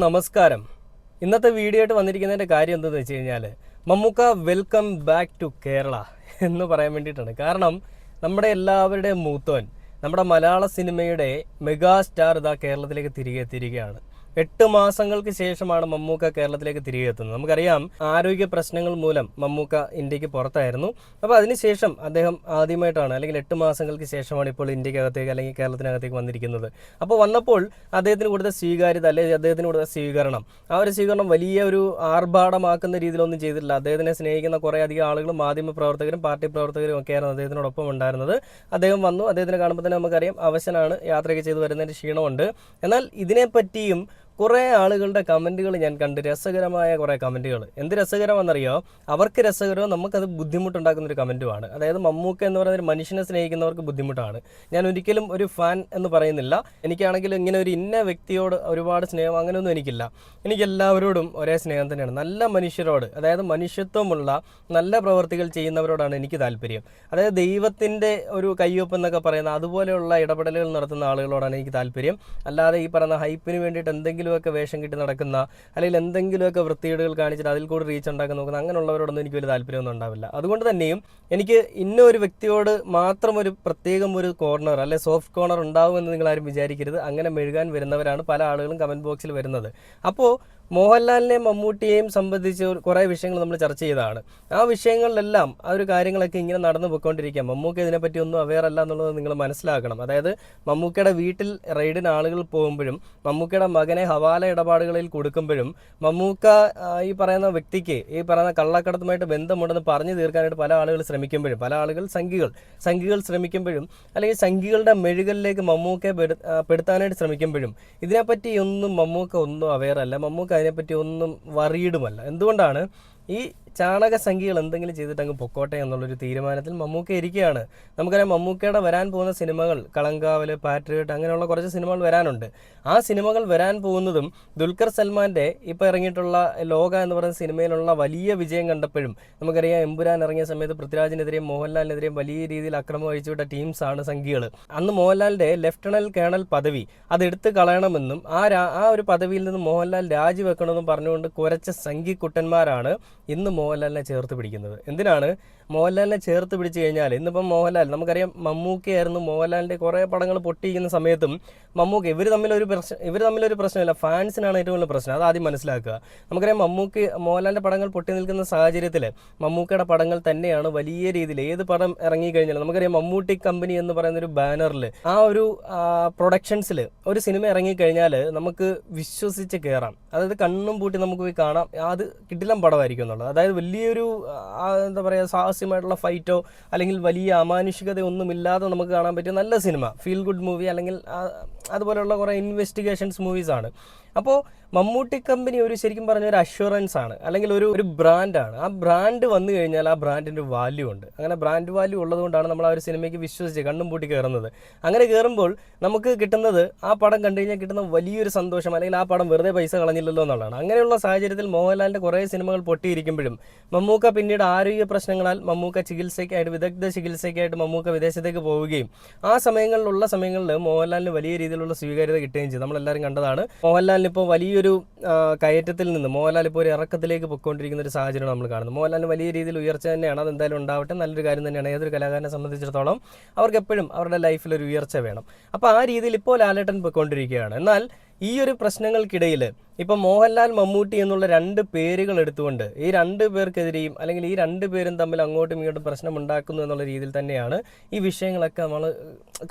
നമസ്കാരം. ഇന്നത്തെ വീഡിയോ ആയിട്ട് വന്നിരിക്കുന്നതിന്റെ കാര്യം എന്തെന്ന് വെച്ച് കഴിഞ്ഞാൽ Mammookka welcome back to Kerala എന്ന് പറയാൻ വേണ്ടിയിട്ടാണ്. കാരണം നമ്മുടെ എല്ലാവരുടെയും മൂത്തോൻ നമ്മുടെ മലയാള സിനിമയുടെ മെഗാ സ്റ്റാർ ഇതാ കേരളത്തിലേക്ക് തിരികെ എത്തിയിരിക്കുകയാണ്. എട്ട് മാസങ്ങൾക്ക് ശേഷമാണ് മമ്മൂക്ക കേരളത്തിലേക്ക് തിരികെ എത്തുന്നത് നമുക്കറിയാം ആരോഗ്യ പ്രശ്നങ്ങൾ മൂലം മമ്മൂക്ക ഇന്ത്യയ്ക്ക് പുറത്തായിരുന്നു. അപ്പോൾ അതിനുശേഷം അദ്ദേഹം ആദ്യമായിട്ടാണ് അല്ലെങ്കിൽ എട്ട് മാസങ്ങൾക്ക് ശേഷമാണ് ഇപ്പോൾ ഇന്ത്യക്കകത്തേക്ക് അല്ലെങ്കിൽ കേരളത്തിനകത്തേക്ക് വന്നിരിക്കുന്നത്. അപ്പോൾ വന്നപ്പോൾ അദ്ദേഹത്തിന് കൊടുത്ത സ്വീകാര്യത അല്ലെങ്കിൽ അദ്ദേഹത്തിന് കൊടുത്ത സ്വീകരണം ആ ഒരു സ്വീകരണം വലിയ ഒരു ആർഭാടമാക്കുന്ന രീതിയിലൊന്നും ചെയ്തിട്ടില്ല. അദ്ദേഹത്തിനെ സ്നേഹിക്കുന്ന കുറേ അധികം ആളുകളും മാധ്യമ പ്രവർത്തകരും പാർട്ടി പ്രവർത്തകരും ഒക്കെയായിരുന്നു അദ്ദേഹത്തിനോടൊപ്പം ഉണ്ടായിരുന്നത്. അദ്ദേഹം വന്നു അദ്ദേഹത്തിനെ കാണുമ്പോൾ തന്നെ നമുക്കറിയാം അവശനാണ് യാത്രയൊക്കെ ചെയ്തു വരുന്നതിന്റെ ക്ഷീണമുണ്ട്. എന്നാൽ ഇതിനെപ്പറ്റിയും കുറേ ആളുകളുടെ കമന്റുകൾ ഞാൻ കണ്ട് രസകരമായ കുറേ കമന്റുകൾ. എന്ത് രസകരമാണെന്നറിയോ? അവർക്ക് രസകരവും നമുക്കത് ബുദ്ധിമുട്ടുണ്ടാക്കുന്ന ഒരു കമന്റുമാണ്. അതായത് മമ്മൂക്ക എന്ന് പറയുന്ന ഒരു മനുഷ്യനെ സ്നേഹിക്കുന്നവർക്ക് ബുദ്ധിമുട്ടാണ്. ഞാൻ ഒരിക്കലും ഒരു ഫാൻ എന്ന് പറയുന്നില്ല. എനിക്കാണെങ്കിൽ ഇങ്ങനെ ഒരു ഇന്ന വ്യക്തിയോട് ഒരുപാട് സ്നേഹം അങ്ങനെയൊന്നും എനിക്കില്ല. എനിക്ക് എല്ലാവരോടും ഒരേ സ്നേഹം തന്നെയാണ്. നല്ല മനുഷ്യരോട് അതായത് മനുഷ്യത്വമുള്ള നല്ല പ്രവർത്തികൾ ചെയ്യുന്നവരോടാണ് എനിക്ക് താല്പര്യം. അതായത് ദൈവത്തിന്റെ ഒരു കയ്യൊപ്പ് എന്നൊക്കെ പറയുന്ന അതുപോലെയുള്ള ഇടപെടലുകൾ നടത്തുന്ന ആളുകളോടാണ് എനിക്ക് താല്പര്യം. അല്ലാതെ ഈ പറയുന്ന ഹൈപ്പിന് വേണ്ടിയിട്ട് എന്തെങ്കിലുമൊക്കെ വേഷം കിട്ടി നടക്കുന്ന അല്ലെങ്കിൽ എന്തെങ്കിലുമൊക്കെ വൃത്തികേടുകൾ കാണിച്ചിട്ട് അതിൽ കൂടി റീച്ച് ഉണ്ടാക്കാൻ നോക്കുന്ന അങ്ങനെയുള്ളവരോടൊന്നും എനിക്ക് വലിയ താല്പര്യമൊന്നും ഉണ്ടാവില്ല. അതുകൊണ്ട് തന്നെയും എനിക്ക് ഇന്ന ഒരു വ്യക്തിയോട് മാത്രം ഒരു പ്രത്യേകം ഒരു കോർണർ അല്ലെ സോഫ്റ്റ് കോർണർ ഉണ്ടാവുമെന്ന് നിങ്ങൾ ആരും വിചാരിക്കരുത്. അങ്ങനെ മെഴുകാൻ വരുന്നവരാണ് പല ആളുകളും കമന്റ് ബോക്സിൽ വരുന്നത്. അപ്പോൾ മോഹൻലാലിനെയും മമ്മൂട്ടിയെയും സംബന്ധിച്ച് കുറേ വിഷയങ്ങൾ നമ്മൾ ചർച്ച ചെയ്തതാണ്. ആ വിഷയങ്ങളിലെല്ലാം ആ ഒരു കാര്യങ്ങളൊക്കെ ഇങ്ങനെ നടന്നു പോയിക്കൊണ്ടിരിക്കുക മമ്മൂക്ക ഇതിനെപ്പറ്റി ഒന്നും അവെയർ അല്ല എന്നുള്ളത് നിങ്ങൾ മനസ്സിലാക്കണം. അതായത് മമ്മൂക്കയുടെ വീട്ടിൽ റെയ്ഡിന് ആളുകൾ പോകുമ്പോഴും മമ്മൂക്കയുടെ മകനെ ഹവാല ഇടപാടുകളിൽ കൊടുക്കുമ്പോഴും മമ്മൂക്ക ഈ പറയുന്ന വ്യക്തിക്ക് ഈ പറയുന്ന കള്ളക്കടത്തുമായിട്ട് ബന്ധമുണ്ടെന്ന് പറഞ്ഞു തീർക്കാനായിട്ട് പല ആളുകൾ ശ്രമിക്കുമ്പോഴും പല ആളുകൾ സംഘികൾ സംഘികൾ ശ്രമിക്കുമ്പോഴും അല്ലെങ്കിൽ സംഘികളുടെ മെഴുകളിലേക്ക് മമ്മൂക്കയെ പെടു- പെടുത്താനായിട്ട് ശ്രമിക്കുമ്പോഴും ഇതിനെപ്പറ്റി ഒന്നും മമ്മൂക്ക ഒന്നും അവെയർ അല്ല. മമ്മൂക്ക അതിനെപ്പറ്റി ഒന്നും വറീഡുമല്ല എന്തുകൊണ്ടാണ് ഈ ചാണക സംഖ്യകൾ എന്തെങ്കിലും ചെയ്തിട്ട് അങ്ങ് പൊക്കോട്ടെ എന്നുള്ളൊരു തീരുമാനത്തിൽ മമ്മൂക്ക ഇരിക്കുകയാണ്. നമുക്കറിയാം മമ്മൂക്കയുടെ വരാൻ പോകുന്ന സിനിമകൾ കളങ്കാവൽ പാട്രിയോട്ട് അങ്ങനെയുള്ള കുറച്ച് സിനിമകൾ വരാനുണ്ട്. ആ സിനിമകൾ വരാൻ പോകുന്നതും ദുൽഖർ സൽമാന്റെ ഇപ്പോൾ ഇറങ്ങിയിട്ടുള്ള ലോക എന്ന് പറയുന്ന സിനിമയിലുള്ള വലിയ വിജയം കണ്ടപ്പോഴും നമുക്കറിയാം എമ്പുരാൻ ഇറങ്ങിയ സമയത്ത് പൃഥ്വിരാജിനെതിരെയും മോഹൻലാലിനെതിരെയും വലിയ രീതിയിൽ അക്രമം അഴിച്ചുവിട്ട ടീംസാണ് സംഖ്യകൾ അന്ന് മോഹൻലാലിന്റെ ലെഫ്റ്റനൽ കേണൽ പദവി അതെടുത്ത് കളയണമെന്നും ആ ആ ഒരു പദവിയിൽ നിന്ന് മോഹൻലാൽ രാജിവെക്കണമെന്നും പറഞ്ഞുകൊണ്ട് കുറച്ച് സംഘിക്കുട്ടന്മാരാണ് ഇന്ന് മോഹൻലാലിനെ ചേർത്ത് പിടിക്കുന്നത്. എന്തിനാണ്? മോഹൻലാലിനെ ചേർത്ത് പിടിച്ചു കഴിഞ്ഞാൽ ഇന്നിപ്പം മോഹൻലാൽ നമുക്കറിയാം മമ്മൂക്കയായിരുന്നു മോഹൻലാലിന്റെ കുറേ പടങ്ങൾ പൊട്ടിയിരിക്കുന്ന സമയത്തും മമ്മൂക്ക ഇവർ തമ്മിലൊരു പ്രശ്നം ഇവർ തമ്മിലൊരു പ്രശ്നമില്ല. ഫാൻസിനാണ് ഏറ്റവും വലിയ പ്രശ്നം. അത് ആദ്യം മനസ്സിലാക്കുക. നമുക്കറിയാം മമ്മൂക്ക് മോഹൻലാലിന്റെ പടങ്ങൾ പൊട്ടി നിൽക്കുന്ന സാഹചര്യത്തിൽ മമ്മൂക്കയുടെ പടങ്ങൾ തന്നെയാണ് വലിയ രീതിയിൽ ഏത് പടം ഇറങ്ങിക്കഴിഞ്ഞാലും നമുക്കറിയാം മമ്മൂട്ടി കമ്പനി എന്ന് പറയുന്ന ഒരു ബാനറിൽ ആ ഒരു പ്രൊഡക്ഷൻസിൽ ഒരു സിനിമ ഇറങ്ങിക്കഴിഞ്ഞാൽ നമുക്ക് വിശ്വസിച്ച് കയറാം അതായത് കണ്ണും പൂട്ടി നമുക്ക് പോയി കാണാം. അത് കിടിലം പടമായിരിക്കും എന്നുള്ളത് അതായത് വലിയൊരു എന്താ പറയുക സാഹസ്യമായിട്ടുള്ള ഫൈറ്റോ അല്ലെങ്കിൽ വലിയ അമാനുഷികത ഒന്നുമില്ലാതെ നമുക്ക് കാണാൻ പറ്റിയ നല്ല സിനിമ. ഫീൽ ഗുഡ് മൂവി അല്ലെങ്കിൽ അതുപോലെയുള്ള കുറേ ഇൻവെസ്റ്റിഗേഷൻസ് മൂവീസാണ്. അപ്പോൾ മമ്മൂട്ടി കമ്പനി ഒരു ശരിക്കും പറഞ്ഞ ഒരു അഷുറൻസ് ആണ്. അല്ലെങ്കിൽ ഒരു ഒരു ബ്രാൻഡാണ് ആ ബ്രാൻഡ് വന്നു കഴിഞ്ഞാൽ ആ ബ്രാൻഡിന്റെ വാല്യൂ ഉണ്ട്. അങ്ങനെ ബ്രാൻഡ് വാല്യൂ ഉള്ളതുകൊണ്ടാണ് നമ്മൾ ആ ഒരു സിനിമയ്ക്ക് വിശ്വസിച്ച് കണ്ണും പൂട്ടി കയറുന്നത് അങ്ങനെ കയറുമ്പോൾ നമുക്ക് കിട്ടുന്നത് ആ പടം കണ്ടു കഴിഞ്ഞാൽ കിട്ടുന്ന വലിയൊരു സന്തോഷം അല്ലെങ്കിൽ ആ പടം വെറുതെ പൈസ കളഞ്ഞില്ലല്ലോ എന്നുള്ളതാണ്. അങ്ങനെയുള്ള സാഹചര്യത്തിൽ മോഹൻലാലിന്റെ കുറേ സിനിമകൾ പൊട്ടിയിരിക്കുമ്പോഴും മമ്മൂക്ക പിന്നീട് ആരോഗ്യ പ്രശ്നങ്ങളാൽ മമ്മൂക്ക ചികിത്സയ്ക്കായിട്ട് വിദഗ്ധ ചികിത്സയ്ക്കായിട്ട് മമ്മൂക്ക വിദേശത്തേക്ക് പോവുകയും ആ സമയങ്ങളിലുള്ള സമയങ്ങളിൽ മോഹൻലാലിന് വലിയ രീതിയിലുള്ള സ്വീകാര്യത കിട്ടുകയും ചെയ്തു. നമ്മളെല്ലാവരും കണ്ടതാണ്. മോഹൻലാലിന് ഇപ്പോൾ വലിയൊരു ആ, കയറ്റത്തിൽ നിന്ന് മോഹൻലാൽ ഇപ്പോൾ ഒരു ഇറക്കത്തിലേക്ക് പൊയ്ക്കൊണ്ടിരിക്കുന്ന ഒരു സാഹചര്യം നമ്മൾ കാണുന്നത് മോഹൻലാലിന് വലിയ രീതിയിൽ ഉയർച്ച തന്നെയാണ് അത് എന്തായാലും ഉണ്ടാവട്ടെ. നല്ലൊരു കാര്യം തന്നെയാണ്. ഏതൊരു കലാകാരനെ സംബന്ധിച്ചിടത്തോളം അവർക്ക് എപ്പോഴും അവരുടെ ലൈഫിൽ ഒരു ഉയർച്ച വേണം. അപ്പോൾ ആ രീതിയിൽ ഇപ്പോൾ ലാലേട്ടൻ പൊയ്ക്കൊണ്ടിരിക്കുകയാണ്. എന്നാൽ ഈ ഒരു പ്രശ്നങ്ങൾക്കിടയിൽ ഇപ്പം മോഹൻലാൽ മമ്മൂട്ടി എന്നുള്ള രണ്ട് പേരുകൾ എടുത്തുകൊണ്ട് ഈ രണ്ട് പേർക്കെതിരെയും അല്ലെങ്കിൽ ഈ രണ്ട് പേരും തമ്മിൽ അങ്ങോട്ടും ഇങ്ങോട്ടും പ്രശ്നം ഉണ്ടാക്കുന്നു എന്നുള്ള രീതിയിൽ തന്നെയാണ് ഈ വിഷയങ്ങളൊക്കെ നമ്മൾ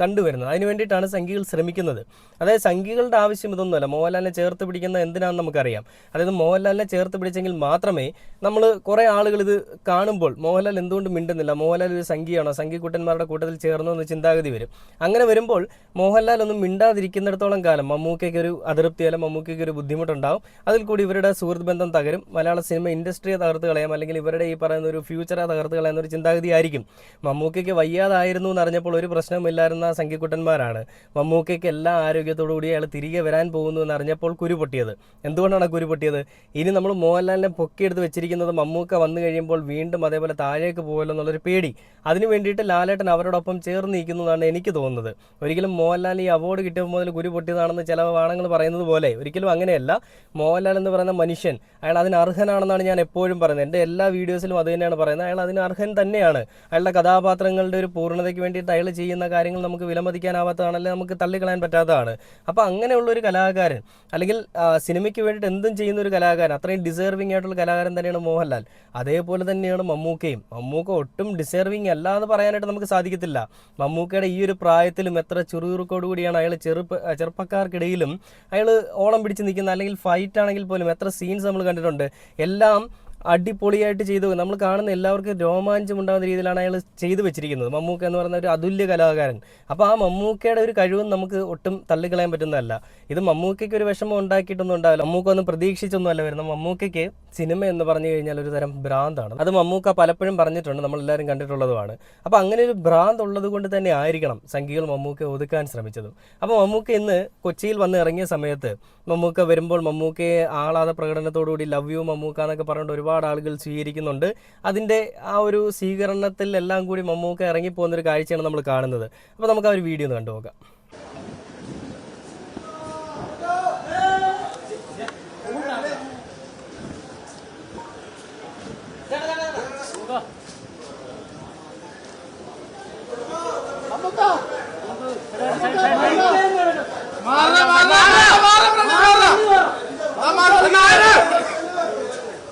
കണ്ടുവരുന്നത്. അതിന് വേണ്ടിയിട്ടാണ് സംഘികൾ ശ്രമിക്കുന്നത്. അതായത് സംഘികളുടെ ആവശ്യം ഇതൊന്നുമല്ല. മോഹൻലാലിനെ ചേർത്ത് പിടിക്കുന്ന എന്തിനാണെന്ന് നമുക്കറിയാം. അതായത് മോഹൻലാലിനെ ചേർത്ത് പിടിച്ചെങ്കിൽ മാത്രമേ നമ്മൾ കുറേ ആളുകൾ ഇത് കാണുമ്പോൾ മോഹൻലാൽ എന്തുകൊണ്ട് മിണ്ടുന്നില്ല? മോഹൻലാൽ ഒരു സംഘിയാണോ? സംഘിക്കുട്ടന്മാരുടെ കൂട്ടത്തിൽ ചേർന്നോ എന്ന് ചിന്താഗതി വരും. അങ്ങനെ വരുമ്പോൾ മോഹൻലാൽ ഒന്നും മിണ്ടാതിരിക്കുന്നിടത്തോളം കാലം മമ്മൂക്കയ്ക്ക് ഒരു അതൃപ്തി മമ്മൂക്കിക്ക് ഒരു ബുദ്ധിമുട്ടുണ്ടാവും. അതിൽ കൂടി ഇവരുടെ സുഹൃത്ത് ബന്ധം തകരും. മലയാള സിനിമ ഇൻഡസ്ട്രിയെ തകർത്ത് കളയാം അല്ലെങ്കിൽ ഇവരുടെ ഈ പറയുന്ന ഒരു ഫ്യൂച്ചറെ തകർത്ത് കളയാൻ ഒരു ചിന്താഗതി ആയിരിക്കും. മമ്മൂക്കയ്ക്ക് വയ്യാതായിരുന്നു എന്ന് അറിഞ്ഞപ്പോൾ ഒരു പ്രശ്നമില്ലായിരുന്ന സംഘിക്കുട്ടന്മാരാണ്. മമ്മൂക്കയ്ക്ക് എല്ലാ ആരോഗ്യത്തോടു കൂടി അയാൾ തിരികെ വരാൻ പോകുന്നു എന്ന് അറിഞ്ഞപ്പോൾ കുരു പൊട്ടിയത് എന്തുകൊണ്ടാണ് കുരുപൊട്ടിയത്? കുരു പൊട്ടിയത് ഇനി നമ്മൾ മോഹൻലാലിനെ പൊക്കിയെടുത്ത് വെച്ചിരിക്കുന്നത് മമ്മൂക്ക വന്നു കഴിയുമ്പോൾ വീണ്ടും അതേപോലെ താഴേക്ക് പോകുമല്ലോ എന്നുള്ളൊരു പേടി. അതിനു വേണ്ടിയിട്ട് ലാലേട്ടൻ അവരോടൊപ്പം ചേർന്ന് നിൽക്കുന്നതാണ് എനിക്ക് തോന്നുന്നത്. ഒരിക്കലും മോഹൻലാൽ ഈ അവാർഡ് കിട്ടിയപ്പോൾ മുതൽ കുരു പൊട്ടിയതാണെന്ന് ചില വാണങ്ങൾ പറയുന്നത് പോലെ ഒരിക്കലും അങ്ങനെയല്ല. മോഹൻലാൽ എന്ന് പറയുന്ന മനുഷ്യൻ അയാൾ അതിന് അർഹനാണെന്നാണ് ഞാൻ എപ്പോഴും പറയുന്നത്. എന്റെ എല്ലാ വീഡിയോസിലും അത് തന്നെയാണ് പറയുന്നത്. അയാൾ അതിന് അർഹൻ തന്നെയാണ്. അയാളുടെ കഥാപാത്രങ്ങളുടെ ഒരു പൂർണതയ്ക്ക് വേണ്ടിയിട്ട് അയാൾ ചെയ്യുന്ന കാര്യങ്ങൾ നമുക്ക് വിലമതിക്കാനാവാത്തതാണ് അല്ലെങ്കിൽ നമുക്ക് തള്ളിക്കളയാൻ പറ്റാത്തതാണ്. അപ്പോൾ അങ്ങനെയുള്ള ഒരു കലാകാരൻ അല്ലെങ്കിൽ സിനിമയ്ക്ക് വേണ്ടിയിട്ട് എന്തും ചെയ്യുന്ന ഒരു കലാകാരൻ അത്രയും ഡിസേർവിംഗ് ആയിട്ടുള്ള കലാകാരൻ തന്നെയാണ് മോഹൻലാൽ. അതേപോലെ തന്നെയാണ് മമ്മൂക്കയും. മമ്മൂക്ക ഒട്ടും ഡിസേർവിംഗ് അല്ല എന്ന് പറയാനായിട്ട് നമുക്ക് സാധിക്കത്തില്ല. മമ്മൂക്കയുടെ ഈ ഒരു പ്രായത്തിലും എത്ര ചുറുചുറുക്കോട് കൂടിയാണ് അയാൾ ചെറുപ്പ ചെറുപ്പക്കാർക്കിടയിലും അയാൾ ഓളം പിടിച്ച് നിൽക്കുന്ന അല്ലെങ്കിൽ ഫൈറ്റ് ആണെങ്കിൽ പോലും എത്ര സീൻസ് നമ്മൾ കണ്ടിട്ടുണ്ട്. എല്ലാം അടിപൊളിയായിട്ട് ചെയ്തു. നമ്മൾ കാണുന്ന എല്ലാവർക്കും രോമാഞ്ചം ഉണ്ടാകുന്ന രീതിയിലാണ് അയാൾ ചെയ്തു വെച്ചിരിക്കുന്നത്. മമ്മൂക്ക എന്ന് പറയുന്ന ഒരു അതുല്യ കലാകാരൻ. അപ്പോൾ ആ മമ്മൂക്കയുടെ ഒരു കഴിവും നമുക്ക് ഒട്ടും തള്ളിക്കളയാൻ പറ്റുന്നതല്ല. ഇത് മമ്മൂക്കയ്ക്ക് ഒരു വിഷമം ഉണ്ടാക്കിയിട്ടൊന്നും ഉണ്ടാവില്ല. മമ്മൂക്ക ഒന്നും പ്രതീക്ഷിച്ചൊന്നുമല്ല വരുന്നത്. മമ്മൂക്കയ്ക്ക് സിനിമ എന്ന് പറഞ്ഞു കഴിഞ്ഞാൽ ഒരു തരം ഭ്രാന്താണ്. അത് മമ്മൂക്ക പലപ്പോഴും പറഞ്ഞിട്ടുണ്ട് നമ്മൾ എല്ലാവരും കണ്ടിട്ടുള്ളതുമാണ്. അപ്പോൾ അങ്ങനെ ഒരു ഭ്രാന്ത് ഉള്ളത് കൊണ്ട് തന്നെ ആയിരിക്കണം സംഘികൾ മമ്മൂക്ക ഒതുക്കാൻ ശ്രമിച്ചതും. അപ്പോൾ മമ്മൂക്ക ഇന്ന് കൊച്ചിയിൽ വന്ന് ഇറങ്ങിയ സമയത്ത് മമ്മൂക്ക വരുമ്പോൾ മമ്മൂക്കയെ ആഹ്ലാദ പ്രകടനത്തോടുകൂടി ലവ് യു മമ്മൂക്ക എന്നൊക്കെ പറഞ്ഞുകൊണ്ട് ഒരുപാട് ആളുകൾ സ്വീകരിക്കുന്നുണ്ട്. അതിന്റെ ആ ഒരു സ്വീകരണത്തിൽ എല്ലാം കൂടി മമ്മൂക്ക ഇറങ്ങിപ്പോകുന്ന ഒരു കാഴ്ചയാണ് നമ്മൾ കാണുന്നത്. അപ്പോൾ നമുക്ക് ആ ഒരു വീഡിയോ ഒന്ന് കണ്ടു നോക്കാം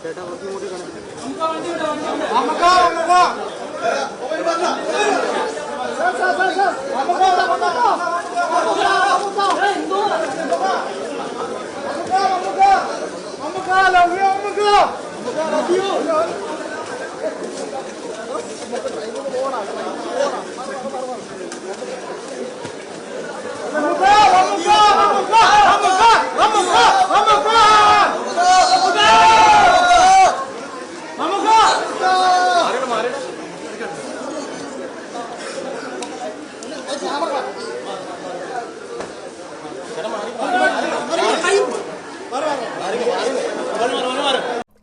നമുക്ക് നമുക്ക് നമുക്ക്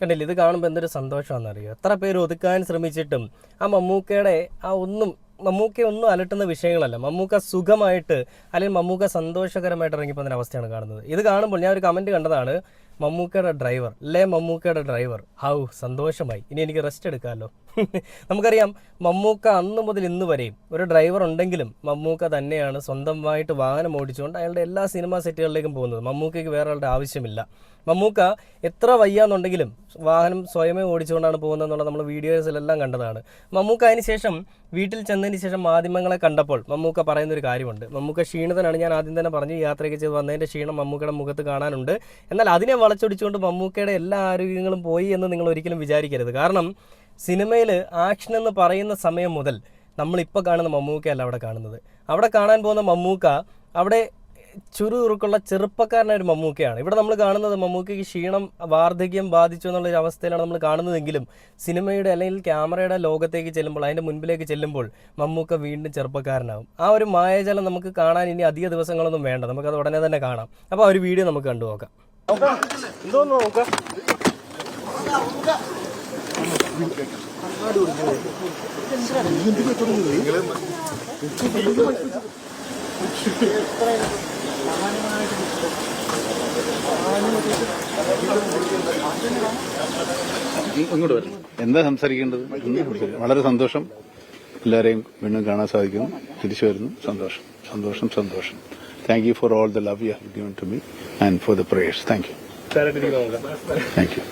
കണ്ടില്ല? ഇത് കാണുമ്പോൾ എന്തൊരു സന്തോഷമാണെന്ന് അറിയോ എത്ര പേര് ഒതുക്കാൻ ശ്രമിച്ചിട്ടും ആ മമ്മൂക്കയുടെ ആ ഒന്നും മമ്മൂക്ക ഒന്നും അലട്ടുന്ന വിഷയങ്ങളല്ല. മമ്മൂക്ക സുഖമായിട്ട് അല്ലെങ്കിൽ മമ്മൂക്ക സന്തോഷകരമായിട്ട് ഇറങ്ങിപ്പോകുന്ന അവസ്ഥയാണ് കാണുന്നത്. ഇത് കാണുമ്പോൾ ഞാൻ ഒരു കമന്റ് കണ്ടതാണ്. മമ്മൂക്കയുടെ ഡ്രൈവർ ലേ മമ്മൂക്കയുടെ ഡ്രൈവർ ഹൗ സന്തോഷമായി. ഇനി എനിക്ക് റെസ്റ്റ് എടുക്കാമല്ലോ നമുക്കറിയാം മമ്മൂക്ക അന്ന് മുതൽ ഇന്ന് വരെയും ഒരു ഡ്രൈവർ ഉണ്ടെങ്കിലും മമ്മൂക്ക തന്നെയാണ് സ്വന്തമായിട്ട് വാഹനം ഓടിച്ചുകൊണ്ട് അയാളുടെ എല്ലാ സിനിമാ സെറ്റുകളിലേക്കും പോകുന്നത്. മമ്മൂക്കയ്ക്ക് വേറെ ആവശ്യമില്ല. മമ്മൂക്ക എത്ര വയ്യാന്നുണ്ടെങ്കിലും വാഹനം സ്വയമേ ഓടിച്ചുകൊണ്ടാണ് പോകുന്നതെന്നുള്ള നമ്മൾ വീഡിയോസിലെല്ലാം കണ്ടതാണ്. മമ്മൂക്ക അതിന് ശേഷം വീട്ടിൽ ചെന്നതിന് ശേഷം മാധ്യമങ്ങളെ കണ്ടപ്പോൾ മമ്മൂക്ക പറയുന്ന ഒരു കാര്യമുണ്ട്. മമ്മൂക്ക ക്ഷീണിതനാണ്. ഞാൻ ആദ്യം തന്നെ പറഞ്ഞു യാത്രയൊക്കെ ചെയ്ത് വന്നതിന്റെ ക്ഷീണം മമ്മൂക്കയുടെ മുഖത്ത് കാണാനുണ്ട്. എന്നാൽ അതിനെ വളച്ചൊടിച്ചുകൊണ്ട് മമ്മൂക്കയുടെ എല്ലാ ആരോഗ്യങ്ങളും പോയി എന്ന് നിങ്ങൾ ഒരിക്കലും വിചാരിക്കരുത്. കാരണം സിനിമയിൽ ആക്ഷൻ എന്ന് പറയുന്ന സമയം മുതൽ നമ്മളിപ്പോൾ കാണുന്ന മമ്മൂക്കയല്ല അവിടെ കാണുന്നത്. അവിടെ കാണാൻ പോകുന്ന മമ്മൂക്ക അവിടെ ചുറുചുറുക്കുള്ള ചെറുപ്പക്കാരനായ ഒരു മമ്മൂക്കയാണ്. ഇവിടെ നമ്മൾ കാണുന്നത് മമ്മൂക്കയ്ക്ക് ക്ഷീണം വാർദ്ധക്യം ബാധിച്ചു എന്നുള്ള ഒരു അവസ്ഥയിലാണ് നമ്മൾ കാണുന്നതെങ്കിലും സിനിമയുടെ അല്ലെങ്കിൽ ക്യാമറയുടെ ലോകത്തേക്ക് ചെല്ലുമ്പോൾ അതിന്റെ മുൻപിലേക്ക് ചെല്ലുമ്പോൾ മമ്മൂക്ക വീണ്ടും ചെറുപ്പക്കാരനാവും. ആ ഒരു മായജലം നമുക്ക് കാണാൻ ഇനി അധിക ദിവസങ്ങളൊന്നും വേണ്ട. നമുക്കത് ഉടനെ തന്നെ കാണാം. അപ്പോൾ ആ ഒരു വീഡിയോ നമുക്ക് കണ്ടു നോക്കാം. നോക്കാം ഇങ്ങോട്ട് വരണം എന്താ സംസാരിക്കേണ്ടത്? വളരെ സന്തോഷം. എല്ലാവരെയും വീണ്ടും കാണാൻ സാധിക്കുന്നു. തിരിച്ചു വരുന്നു. സന്തോഷം. സന്തോഷം. സന്തോഷം. Thank you for all the love you have given to me and for the prayers thank you thank you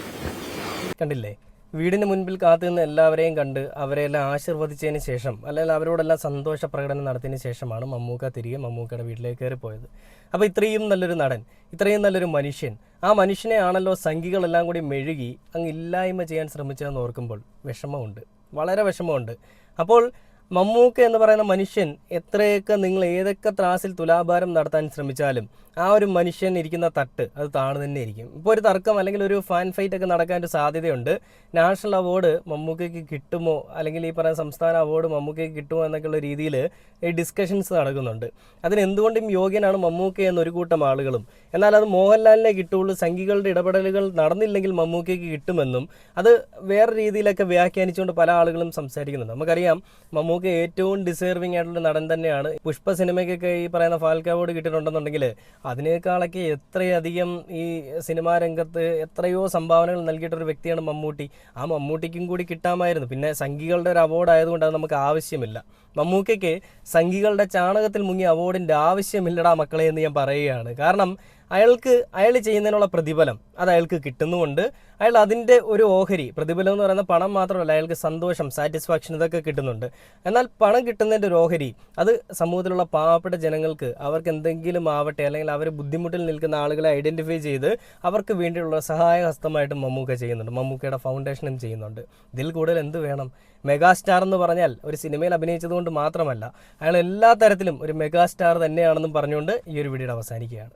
കണ്ടില്ലേ? വീടിന് മുൻപിൽ കാത്തുനിന്ന് എല്ലാവരെയും കണ്ട് അവരെല്ലാം ആശീർവദിച്ചതിന് ശേഷം അല്ലെങ്കിൽ അവരോടെല്ലാം സന്തോഷ പ്രകടനം നടത്തിയതിന് ശേഷമാണ് മമ്മൂക്ക തിരികെ മമ്മൂക്കയുടെ വീട്ടിലേക്ക് കയറി പോയത് അപ്പോൾ ഇത്രയും നല്ലൊരു നടൻ ഇത്രയും നല്ലൊരു മനുഷ്യൻ. ആ മനുഷ്യനെ ആണല്ലോ സംഘികളെല്ലാം കൂടി മെഴുകി അങ്ങ് ഇല്ലായ്മ ചെയ്യാൻ ശ്രമിച്ചതെന്ന് ഓർക്കുമ്പോൾ വിഷമമുണ്ട്. വളരെ വിഷമമുണ്ട്. അപ്പോൾ മമ്മൂക്ക എന്ന് പറയുന്ന മനുഷ്യൻ എത്രയൊക്കെ നിങ്ങൾ ഏതൊക്കെ ത്രാസിൽ തുലാഭാരം നടത്താൻ ശ്രമിച്ചാലും ആ ഒരു മനുഷ്യൻ ഇരിക്കുന്ന തട്ട് അത് താണു തന്നെ ഇരിക്കും. ഇപ്പോൾ ഒരു തർക്കം അല്ലെങ്കിൽ ഒരു ഫാൻ ഫൈറ്റ് ഒക്കെ നടക്കാൻ ഒരു സാധ്യതയുണ്ട്. നാഷണൽ അവാർഡ് മമ്മൂക്കയ്ക്ക് കിട്ടുമോ? അല്ലെങ്കിൽ ഈ പറയുന്ന സംസ്ഥാന അവാർഡ് മമ്മൂക്കയ്ക്ക് കിട്ടുമോ എന്നൊക്കെയുള്ള രീതിയിൽ ഡിസ്കഷൻസ് നടക്കുന്നുണ്ട്. അതിന് എന്തുകൊണ്ടും യോഗ്യനാണ് മമ്മൂക്ക എന്നൊരു കൂട്ടം ആളുകളും. എന്നാൽ അത് മോഹൻലാലിനെ കിട്ടുള്ളൂ. സംഘികളുടെ ഇടപെടലുകൾ നടന്നില്ലെങ്കിൽ മമ്മൂക്കയ്ക്ക് കിട്ടുമെന്നും അത് വേറെ രീതിയിലൊക്കെ വ്യാഖ്യാനിച്ചുകൊണ്ട് പല ആളുകളും സംസാരിക്കുന്നുണ്ട്. നമുക്കറിയാം മമ്മൂക്ക ഏറ്റവും ഡിസേർവിംഗ് ആയിട്ടുള്ള നടൻ തന്നെയാണ്. പുഷ്പ സിനിമയ്ക്കൊക്കെ ഈ പറയുന്ന ഫാൽക്ക അവാർഡ് കിട്ടിയിട്ടുണ്ടെന്നുണ്ടെങ്കിൽ അതിനേക്കാളൊക്കെ എത്രയധികം ഈ സിനിമാ രംഗത്ത് എത്രയോ സംഭാവനകൾ നൽകിയിട്ടൊരു വ്യക്തിയാണ് മമ്മൂട്ടി. ആ മമ്മൂട്ടിക്കും കൂടി കിട്ടാമായിരുന്നു. പിന്നെ സംഘികളുടെ ഒരു അവാർഡ് ആയതുകൊണ്ട് അത് നമുക്ക് ആവശ്യമില്ല. മമ്മൂക്കയ്ക്ക് സംഘികളുടെ ചാണകത്തിൽ മുങ്ങിയ അവാർഡിന്റെ ആവശ്യമില്ലടാ മക്കളെ എന്ന് ഞാൻ പറയുകയാണ്. കാരണം അയാൾക്ക് അയാൾ ചെയ്യുന്നതിനുള്ള പ്രതിഫലം അത് അയാൾക്ക് കിട്ടുന്നുമുണ്ട്. അയാൾ അതിന്റെ ഒരു ഓഹരി പ്രതിഫലം എന്ന് പറയുന്ന പണം മാത്രമല്ല അയാൾക്ക് സന്തോഷം സാറ്റിസ്ഫാക്ഷൻ ഇതൊക്കെ കിട്ടുന്നുണ്ട്. എന്നാൽ പണം കിട്ടുന്നതിന്റെ ഒരു ഓഹരി അത് സമൂഹത്തിലുള്ള പാവപ്പെട്ട ജനങ്ങൾക്ക് അവർക്ക് എന്തെങ്കിലും ആവട്ടെ അല്ലെങ്കിൽ അവർ ബുദ്ധിമുട്ടിൽ നിൽക്കുന്ന ആളുകളെ ഐഡന്റിഫൈ ചെയ്ത് അവർക്ക് വേണ്ടിയുള്ള സഹായ ഹസ്തമായിട്ട് മമ്മൂക്ക ചെയ്യുന്നുണ്ട്. മമ്മൂക്കയുടെ ഫൗണ്ടേഷനും ചെയ്യുന്നുണ്ട്. ഇതിൽ കൂടുതൽ എന്ത് വേണം? മെഗാസ്റ്റാർ എന്ന് പറഞ്ഞാൽ ഒരു സിനിമയിൽ അഭിനയിച്ചതുകൊണ്ട് മാത്രമല്ല അയാൾ എല്ലാ തരത്തിലും ഒരു മെഗാസ്റ്റാർ തന്നെയാണെന്നും പറഞ്ഞുകൊണ്ട് ഈ ഒരു വീഡിയോ അവസാനിക്കുകയാണ്.